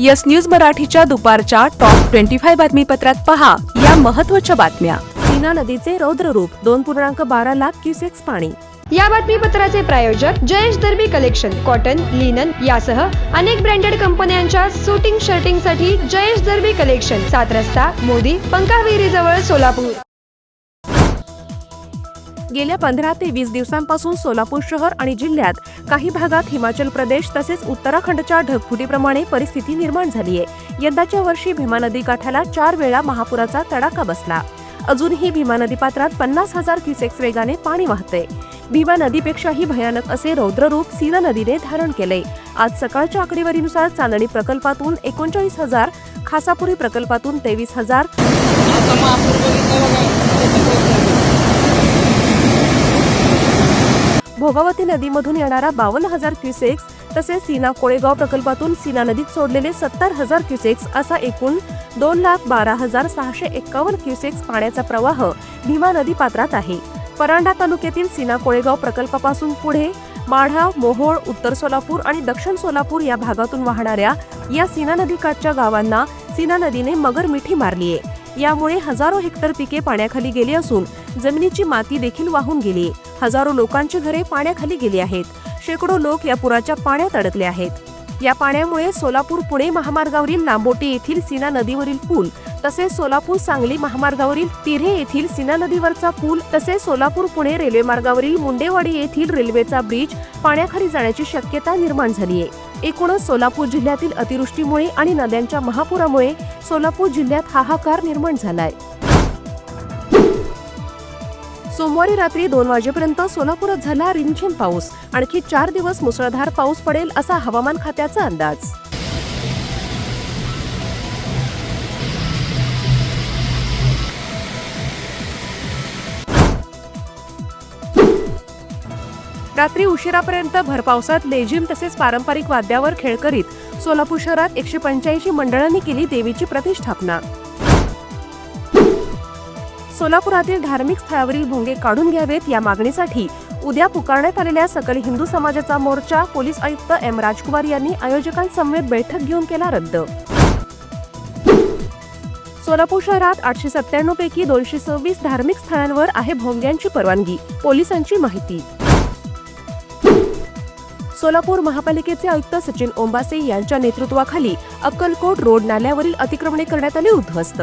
Yes news मराठीच्या दुपारच्या top twenty five बातमीपत्रात पहा या महत्त्वाच्या बातम्या. सीना नदीचे रौद्ररूप दोन पूर्णांक बारा लाख क्युसेक्स पाणी. या बातमीपत्राचे प्रायोजक Jayesh Darbi collection cotton linen यासह अनेक ब्रँडेड कंपन्यांच्या सुटिंग शर्टिंगसाठी जयेश दर्बी कलेक्शन सात रस्ता मोदी पंकाविरी जवळ सोलापूर. गेल्या पंधरा ते वीस दिवसांपासून सोलापूर शहर आणि जिल्ह्यात काही भागात हिमाचल प्रदेश तसेच उत्तराखंडच्या ढगफुटीप्रमाणे परिस्थिती निर्माण झाली आहे. यंदाच्या वर्षी भीमा नदी काठाला चार वेळा महापुराचा तडाखा बसला. अजूनही भीमा नदी पात्रात पन्नास हजार क्युसेक्स वेगाने पाणी वाहते भीमा नदीपेक्षाही भयानक असे रौद्ररूप सीन नदीने धारण केले आज सकाळच्या आकडेवारीनुसार चांदणी प्रकल्पातून एकोणचाळीस हजार खासापुरी प्रकल्पातून तेवीस हजार. भोगावती नदीमधून येणारा बावन्न हजार क्युसेक्स तसेच सीना कोळेगाव प्रकल्पातून सीना नदीत सोडलेले सत्तर हजार क्युसेक्स असा एकूण दोन लाख बारा हजार सहाशे एक्कावन्न क्युसेक्स पाण्याचा प्रवाह भीमा नदी पात्रात आहे. परांडा तालुक्यातील सीना कोळेगाव प्रकल्पापासून पुढे माढा मोहोळ उत्तर सोलापूर आणि दक्षिण सोलापूर या भागातून वाहणाऱ्या या सीना नदीकाठच्या गावांना सीना नदीने मगर मिठी मारली आहे यामुळे हजारो हेक्टर पिके पाण्याखाली गेली असून जमिनीची माती देखील वाहून गेली हजारो लोकांची घरे पाण्याखाली गेली आहेत. शेकडो लोक या पुराच्या पाण्यात अडकले आहेत. या पाण्यामुळे सोलापूर पुणे महामार्गावरील लांबोटी येथील सीना नदीवरील पूल तसेच सोलापूर सांगली महामार्गावरील तिरे येथील सीना नदीवरचा पूल तसेच सोलापूर पुणे रेल्वे मार्गावरील मुंडेवाडी येथील रेल्वेचा ब्रिज पाण्याखाली जाण्याची शक्यता निर्माण झाली आहे एकूणच सोलापूर जिल्ह्यातील अतिवृष्टीमुळे आणि नद्यांच्या महापुरामुळे सोलापूर जिल्ह्यात हाहाकार निर्माण झालाय. सोमवारी रात्री दोन वाजेपर्यंत सोलापुरात झाला रिमझिम पाऊस. आणखी चार दिवस मुसळधार पाऊस पडेल असा हवामान खात्याचा अंदाज. रात्री उशिरापर्यंत भरपावसात लेझिम तसेच पारंपरिक वाद्यावर खेळ करीत सोलापूर शहरात एकशे पंच्याऐंशी मंडळांनी केली देवीची प्रतिष्ठापना. सोलापुरातील धार्मिक स्थळावरील भोंगे काढून घ्यावेत या मागणीसाठी उद्या पुकारण्यात आलेल्या सकल हिंदू समाजाचा मोर्चा पोलीस आयुक्त एम राजकुमार यांनी आयोजकांसमवेत बैठक घेऊन केला रद्द. सोलापूर शहरात आठशे सत्त्याण्णव पैकी दोनशे सव्वीस धार्मिक स्थळांवर आहे भोंग्यांची परवानगी पोलिसांची माहिती. सोलापूर महापालिकेचे आयुक्त सचिन ओंबासे यांच्या नेतृत्वाखाली अक्कलकोट रोड नाल्यावरील अतिक्रमणे करण्यात आली उद्ध्वस्त.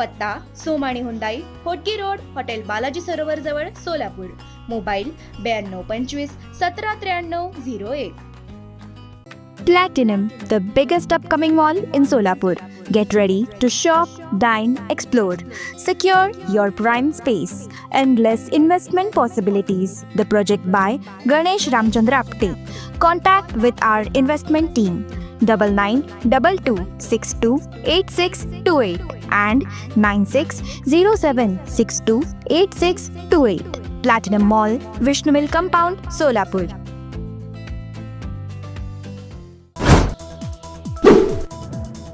पत्ता Somani Hyundai Hotgi road hotel Balaji Sarovar जवळ सोलापूर. मोबाईल ब्याण्णव पंचवीस सतरा त्र्याण्णव झिरो एक. Platinum the biggest upcoming mall in Solapur get ready to shop dine explore secure your prime space endless investment possibilities the project by Ganesh Ramchandra Apte contact with our investment team double nine double two six two eight six two eight and nine six zero seven six two eight six two eight platinum mall Vishnumil compound Solapur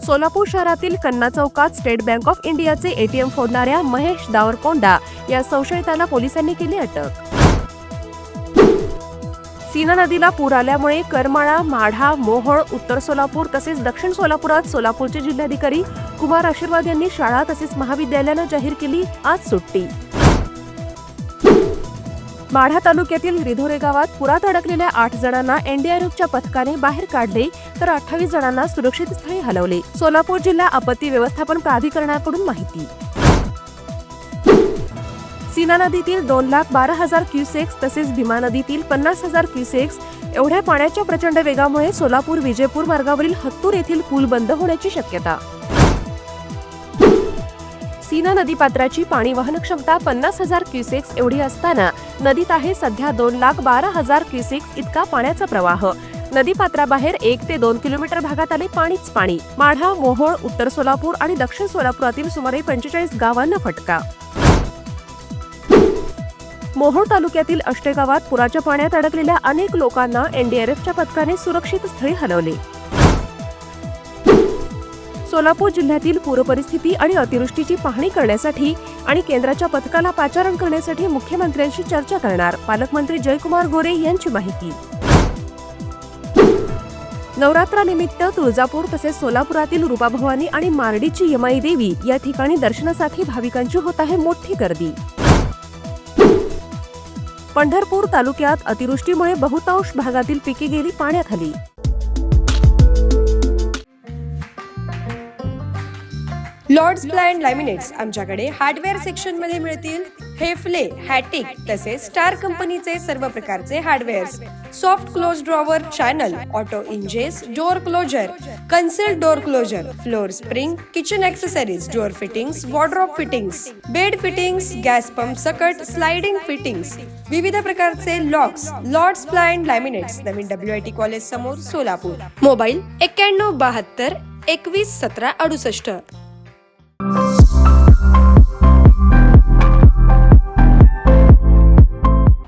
Solapur शहरातील कन्ना चौकात state bank of इंडियाचे ATM फोडणाऱ्या महेश दावरकोंडा या संशयिताला पोलिसांनी केली अटक. सीना नदीला पूर आल्यामुळे करमाळा माढा मोहोळ उत्तर सोलापूर तसेच दक्षिण सोलापुरात सोलापूरचे जिल्हाधिकारी कुमार आशीर्वाद यांनी शाळा तसेच महाविद्यालयानं जाहीर केली आज सुट्टी. माढा तालुक्यातील रिधोरे गावात पुरात अडकलेल्या आठ जणांना एनडीआरएफच्या पथकाने बाहेर काढले तर अठ्ठावीस जणांना सुरक्षित स्थळी हलवले. सोलापूर जिल्हा आपत्ती व्यवस्थापन प्राधिकरणाकडून माहिती. सीना नदीतील दोन लाख बारा हजार क्युसेक्स तसेच भीमा नदीतील पन्नास हजार क्युसेक्स एवढ्या पाण्याच्या प्रचंड वेगामुळे सोलापूर विजयपूर मार्गावरील हत्तूर येथील पूल बंद होण्याची शक्यता. सीना नदीपात्राची पाणी वहन क्षमता पन्नास हजार क्युसेक्स एवढी असताना नदीत आहे सध्या दोन लाख बारा हजार क्युसेक्स इतका पाण्याचा प्रवाह. नदीपात्राबाहेर एक ते दोन किलोमीटर भागात आले पाणीच पाणी. माढा मोहोळ उत्तर सोलापूर आणि दक्षिण सोलापुरातील सुमारे पंचेचाळीस गावांना फटका. मोहोळ तालुक्यातील अष्टे गावात पुराच्या पाण्यात अडकलेल्या अनेक लोकांना एनडीआरएफच्या पथकाने सुरक्षित स्थळी हलवले. सोलापूर जिल्ह्यातील पूरपरिस्थिती आणि अतिवृष्टीची पाहणी करण्यासाठी आणि केंद्राच्या पथकाला पाचारण करण्यासाठी मुख्यमंत्र्यांशी चर्चा करणार. पालकमंत्री जयकुमार गोरे यांची माहिती. नवरात्रानिमित्त तुळजापूर तसेच सोलापुरातील रुपाभवानी आणि मारडीची यमाई देवी या ठिकाणी दर्शनासाठी भाविकांची होत आहे मोठी गर्दी. पंढरपूर तालुक्यात अतिवृष्टीमुळे बहुतांश भागातील पिके गेली पाण्याखाली. लॉर्ड्स ब्लँड लॅमिनेट्स आमच्याकडे हार्डवेअर सेक्शनमध्ये मिळतील. हेफले हॅटिक तसेच स्टार कंपनीचे सर्व प्रकारचे hardwares. Soft close drawer channel auto hinges door closer concealed door closer floor spring kitchen accessories door fittings wardrobe fittings bed fittings gas pump सकट sliding fittings विविध प्रकारचे लॉक्स लॉर्ड्स ब्लाइंड लॅमिनेट्स नवीन W I T college समोर Solapur. Mobile एक्क्याण्णव बहात्तर एकवीस सतरा अडुसष्ट.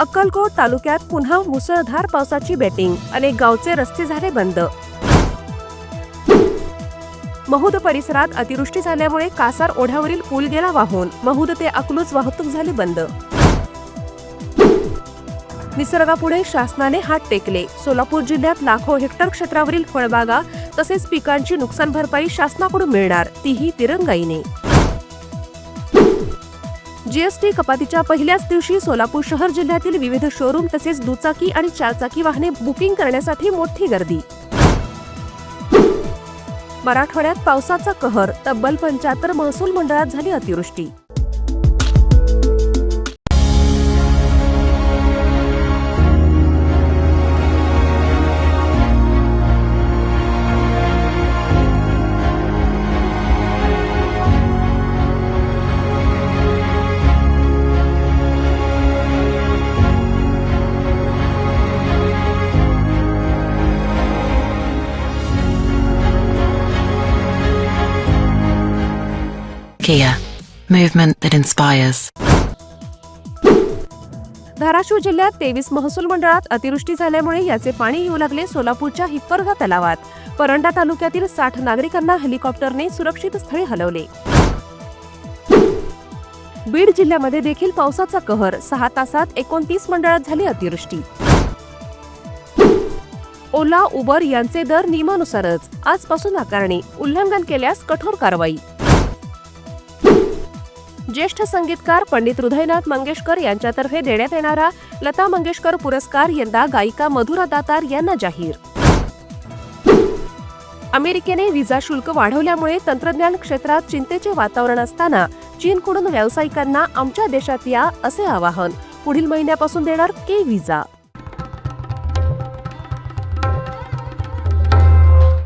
अक्कलकोट तालुक्यात पुन्हा मुसळधार पावसाची बेटिंग. अनेक गावचे रस्ते झाले बंद. महूद परिसरात अतिवृष्टी झाल्यामुळे कासार ओढ्यावरील पूल गेला वाहून. महूद ते अकलूज वाहतूक झाली बंद. निसर्गापुढे शासनाने हात टेकले. सोलापूर जिल्ह्यात लाखो हेक्टर क्षेत्रावरील फळबागा तसेच पिकांची नुकसान भरपाई शासनाकडून मिळणार. तीही तिरंगाईने. जीएसटी कपातीच्या पहिल्याच दिवशी सोलापूर शहर जिल्ह्यातील विविध शोरूम तसेच दुचाकी आणि चारचाकी वाहने बुकिंग करण्यासाठी मोठी गर्दी. मराठवाड्यात पावसाचा कहर तब्बल पंच्याहत्तर महसूल मंडळात झाली अतिवृष्टी. Kia, movement that inspires. Dharashiv जिल्ह्यात तेवीस महसूल मंडळात अतिवृष्टी झाल्यामुळे याचे पाणी येऊ लागले सोलापूरच्या हिप्परगा तलावात. परंडा तालुक्यातील साठ नागरिकांना हेलिकॉप्टरने सुरक्षित स्थळी हलवले. बीड जिल्ह्यामध्ये देखील पावसाचा कहर. सहा तासात एकोणतीस मंडळात झाली अतिवृष्टी. ओला उबर यांचे दर नियमानुसारच. आजपासून आकारणी. उल्लंघन केल्यास कठोर कारवाई. ज्येष्ठ संगीतकार पंडित हृदयनाथ मंगेशकर यांच्यातर्फे देण्यात येणारा लता मंगेशकर पुरस्कार यंदा गायिका मधुरा दातार यांना जाहीर. अमेरिकेने व्हिसा शुल्क वाढवल्यामुळे तंत्रज्ञान क्षेत्रात चिंतेचे वातावरण असताना चीनकडून व्यावसायिकांना आमच्या देशात या असे आवाहन. पुढील महिन्यापासून देणार के व्हिसा.